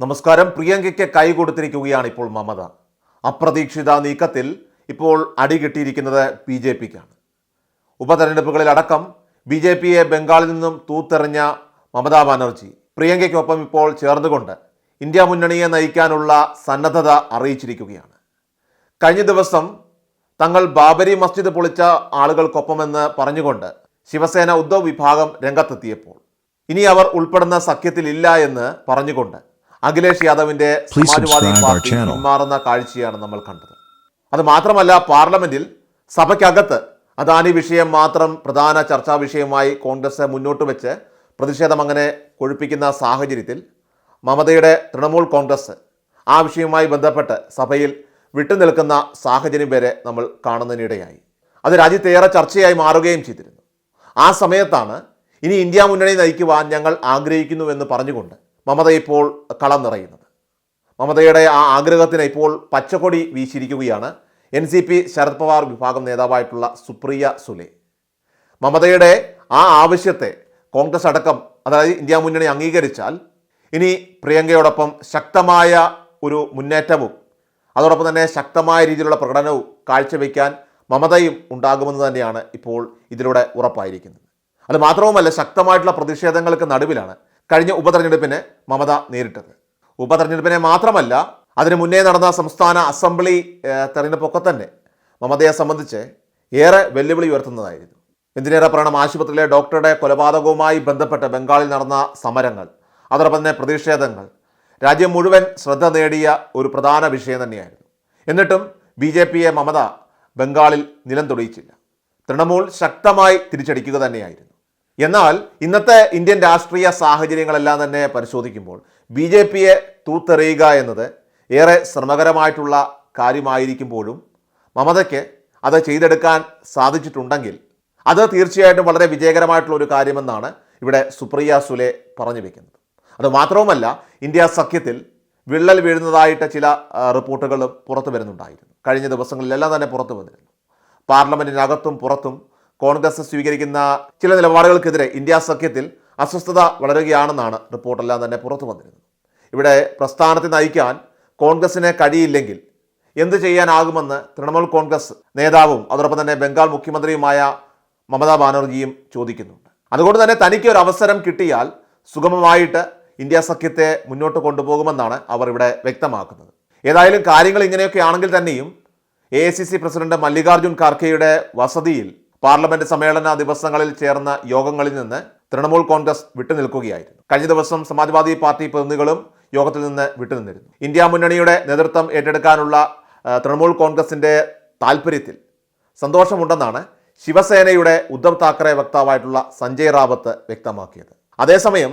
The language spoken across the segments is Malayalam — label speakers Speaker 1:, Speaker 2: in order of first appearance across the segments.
Speaker 1: നമസ്കാരം. പ്രിയങ്കയ്ക്ക് കൈ കൊടുത്തിരിക്കുകയാണ് ഇപ്പോൾ മമത. അപ്രതീക്ഷിത നീക്കത്തിൽ ഇപ്പോൾ അടി കിട്ടിയിരിക്കുന്നത് ബി ജെ പിക്കാണ്. ഉപതെരഞ്ഞെടുപ്പുകളിലടക്കം ബി ജെ പിയെ ബംഗാളിൽ നിന്നും തൂത്തെറിഞ്ഞ മമതാ ബാനർജി പ്രിയങ്കയ്ക്കൊപ്പം ഇപ്പോൾ ചേർന്നുകൊണ്ട് ഇന്ത്യ മുന്നണിയെ നയിക്കാനുള്ള സന്നദ്ധത അറിയിച്ചിരിക്കുകയാണ്. കഴിഞ്ഞ ദിവസം തങ്ങൾ ബാബരി മസ്ജിദ് പൊളിച്ച ആളുകൾക്കൊപ്പമെന്ന് പറഞ്ഞുകൊണ്ട് ശിവസേന ഉദ്ധവ് വിഭാഗം രംഗത്തെത്തിയപ്പോൾ. ഇനി അവർ ഉൾപ്പെടുന്ന സഖ്യത്തിലില്ല എന്ന് പറഞ്ഞുകൊണ്ട് അഖിലേഷ് യാദവിന്റെ സമാജ്വാദി പാർട്ടി. പിന്മാറുന്ന കാഴ്ചയാണ് നമ്മൾ കണ്ടത്. അത് മാത്രമല്ല പാർലമെന്റിൽ സഭയ്ക്കകത്ത് അദാനി വിഷയം മാത്രം പ്രധാന ചർച്ചാ വിഷയമായി കോൺഗ്രസ് മുന്നോട്ട് വെച്ച് പ്രതിഷേധം അങ്ങനെ കൊഴുപ്പിക്കുന്ന സാഹചര്യത്തിൽ മമതയുടെ തൃണമൂൽ കോൺഗ്രസ് ആ വിഷയവുമായി ബന്ധപ്പെട്ട് സഭയിൽ വിട്ടുനിൽക്കുന്ന സാഹചര്യം വരെ നമ്മൾ കാണുന്നതിനിടയായി. അത് രാജ്യത്തേറെ ചർച്ചയായി മാറുകയും ചെയ്തിരുന്നു. ആ സമയത്താണ് ഇനി ഇന്ത്യ മുന്നണി നയിക്കുവാൻ ഞങ്ങൾ ആഗ്രഹിക്കുന്നുവെന്ന് പറഞ്ഞുകൊണ്ട് മമത ഇപ്പോൾ കളം നിറയുന്നത്. മമതയുടെ ആ ആഗ്രഹത്തിന് ഇപ്പോൾ പച്ചക്കൊടി വീശിയിരിക്കുകയാണ് N C P Sharad Pawar വിഭാഗം നേതാവായിട്ടുള്ള സുപ്രിയ സുലെ. മമതയുടെ ആ ആവശ്യത്തെ കോൺഗ്രസ് അടക്കം അതായത് ഇന്ത്യ മുന്നണി അംഗീകരിച്ചാൽ ഇനി പ്രിയങ്കയോടൊപ്പം ശക്തമായ ഒരു മുന്നേറ്റവും അതോടൊപ്പം തന്നെ ശക്തമായ രീതിയിലുള്ള പ്രകടനവും കാഴ്ചവെക്കാൻ മമതയും ഉണ്ടാകുമെന്ന് തന്നെയാണ് ഇപ്പോൾ ഇതിലൂടെ ഉറപ്പായിരിക്കുന്നത്. അത് മാത്രവുമല്ല ശക്തമായിട്ടുള്ള പ്രതിഷേധങ്ങൾക്ക് നടുവിലാണ് കഴിഞ്ഞ ഉപതെരഞ്ഞെടുപ്പിന് മമത നേരിട്ടത്. ഉപതെരഞ്ഞെടുപ്പിനെ മാത്രമല്ല അതിനു മുന്നേ നടന്ന സംസ്ഥാന അസംബ്ലി തെരഞ്ഞെടുപ്പൊക്കെ തന്നെ മമതയെ സംബന്ധിച്ച് ഏറെ വെല്ലുവിളി ഉയർത്തുന്നതായിരുന്നു. എന്തിനേറെ പറയണം ആശുപത്രിയിലെ ഡോക്ടറുടെ കൊലപാതകവുമായി ബന്ധപ്പെട്ട് ബംഗാളിൽ നടന്ന സമരങ്ങൾ അതോടൊപ്പം തന്നെ പ്രതിഷേധങ്ങൾ രാജ്യം മുഴുവൻ ശ്രദ്ധ നേടിയ ഒരു പ്രധാന വിഷയം തന്നെയായിരുന്നു. എന്നിട്ടും ബി ജെ പിയെ മമത ബംഗാളിൽ നിലം തൊടിയിച്ചില്ല തൃണമൂൽ ശക്തമായി തിരിച്ചടിക്കുക തന്നെയായിരുന്നു. എന്നാൽ ഇന്നത്തെ ഇന്ത്യൻ രാഷ്ട്രീയ സാഹചര്യങ്ങളെല്ലാം തന്നെ പരിശോധിക്കുമ്പോൾ ബി ജെ പിയെ തൂത്തെറിയുക എന്നത് ഏറെ ശ്രമകരമായിട്ടുള്ള കാര്യമായിരിക്കുമ്പോഴും മമതയ്ക്ക് അത് ചെയ്തെടുക്കാൻ സാധിച്ചിട്ടുണ്ടെങ്കിൽ അത് തീർച്ചയായിട്ടും വളരെ വിജയകരമായിട്ടുള്ള ഒരു കാര്യമെന്നാണ് ഇവിടെ സുപ്രിയ സുലെ പറഞ്ഞു വെക്കുന്നത്. അത് മാത്രവുമല്ല ഇന്ത്യ സഖ്യത്തിൽ വിള്ളൽ വീഴുന്നതായിട്ട് ചില റിപ്പോർട്ടുകൾ പുറത്തു വരുന്നുണ്ടായിരുന്നു. കഴിഞ്ഞ ദിവസങ്ങളിലെല്ലാം തന്നെ പുറത്തു വന്നിരുന്നു. പാർലമെന്റിനകത്തും പുറത്തും കോൺഗ്രസ് സ്വീകരിക്കുന്ന ചില നിലപാടുകൾക്കെതിരെ ഇന്ത്യ സഖ്യത്തിൽ അസ്വസ്ഥത വളരുകയാണെന്നാണ് റിപ്പോർട്ടെല്ലാം തന്നെ പുറത്തു വന്നിരുന്നത്. ഇവിടെ പ്രസ്ഥാനത്തെ നയിക്കാൻ കോൺഗ്രസിന് കഴിയില്ലെങ്കിൽ എന്ത് ചെയ്യാനാകുമെന്ന് തൃണമൂൽ കോൺഗ്രസ് നേതാവും അതോടൊപ്പം തന്നെ ബംഗാൾ മുഖ്യമന്ത്രിയുമായ മമതാ ബാനർജിയും ചോദിക്കുന്നുണ്ട്. അതുകൊണ്ട് തന്നെ തനിക്ക് ഒരു അവസരം കിട്ടിയാൽ സുഗമമായിട്ട് ഇന്ത്യ സഖ്യത്തെ മുന്നോട്ട് കൊണ്ടുപോകുമെന്നാണ് അവർ ഇവിടെ വ്യക്തമാക്കുന്നത്. ഏതായാലും കാര്യങ്ങൾ ഇങ്ങനെയൊക്കെ ആണെങ്കിൽ തന്നെയും എ പ്രസിഡന്റ് മല്ലികാർജുൻ ഖാർഗെയുടെ വസതിയിൽ പാർലമെന്റ് സമ്മേളന ദിവസങ്ങളിൽ ചേർന്ന യോഗങ്ങളിൽ നിന്ന് തൃണമൂൽ കോൺഗ്രസ് വിട്ടുനിൽക്കുകയായിരുന്നു. കഴിഞ്ഞ ദിവസം സമാജ്വാദി പാർട്ടി പ്രതിനിധികളും യോഗത്തിൽ നിന്ന് വിട്ടുനിന്നിരുന്നു. ഇന്ത്യ മുന്നണിയുടെ നേതൃത്വം ഏറ്റെടുക്കാനുള്ള തൃണമൂൽ കോൺഗ്രസിന്റെ താല്പര്യത്തിൽ സന്തോഷമുണ്ടെന്നാണ് ശിവസേനയുടെ ഉദ്ധവ് താക്കറെ വക്താവായിട്ടുള്ള സഞ്ജയ് റാവത്ത് വ്യക്തമാക്കിയത്. അതേസമയം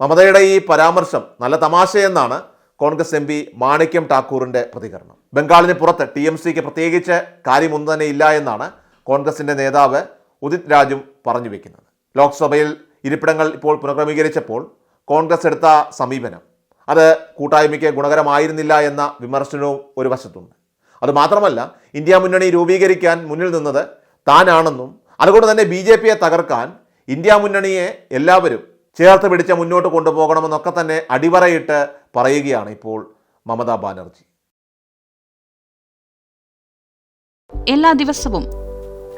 Speaker 1: മമതയുടെ ഈ പരാമർശം നല്ല തമാശയെന്നാണ് കോൺഗ്രസ് എം പി മാണിക്യം ഠാക്കൂറിന്റെ പ്രതികരണം. ബംഗാളിന് പുറത്ത് ടി എം സിക്ക് പ്രത്യേകിച്ച് കാര്യമൊന്നും തന്നെ ഇല്ല എന്നാണ് കോൺഗ്രസിന്റെ നേതാവ് ഉദിത് രാജും പറഞ്ഞു വെക്കുന്നത്. ലോക്സഭയിൽ ഇരിപ്പിടങ്ങൾ ഇപ്പോൾ പുനഃക്രമീകരിച്ചപ്പോൾ കോൺഗ്രസ് എടുത്ത സമീപനം. അത് കൂട്ടായ്മയ്ക്ക് ഗുണകരമായിരുന്നില്ല എന്ന വിമർശനവും ഒരു വശത്തുണ്ട്. അതുമാത്രമല്ല ഇന്ത്യ മുന്നണി രൂപീകരിക്കാൻ മുന്നിൽ നിന്നത് താനാണെന്നും അതുകൊണ്ട് തന്നെ ബി ജെ പിയെ തകർക്കാൻ ഇന്ത്യ മുന്നണിയെ എല്ലാവരും ചേർത്ത് പിടിച്ച് മുന്നോട്ട് കൊണ്ടുപോകണമെന്നൊക്കെ തന്നെ അടിവറയിട്ട് പറയുകയാണ് ഇപ്പോൾ മമതാ ബാനർജി.
Speaker 2: എല്ലാ ദിവസവും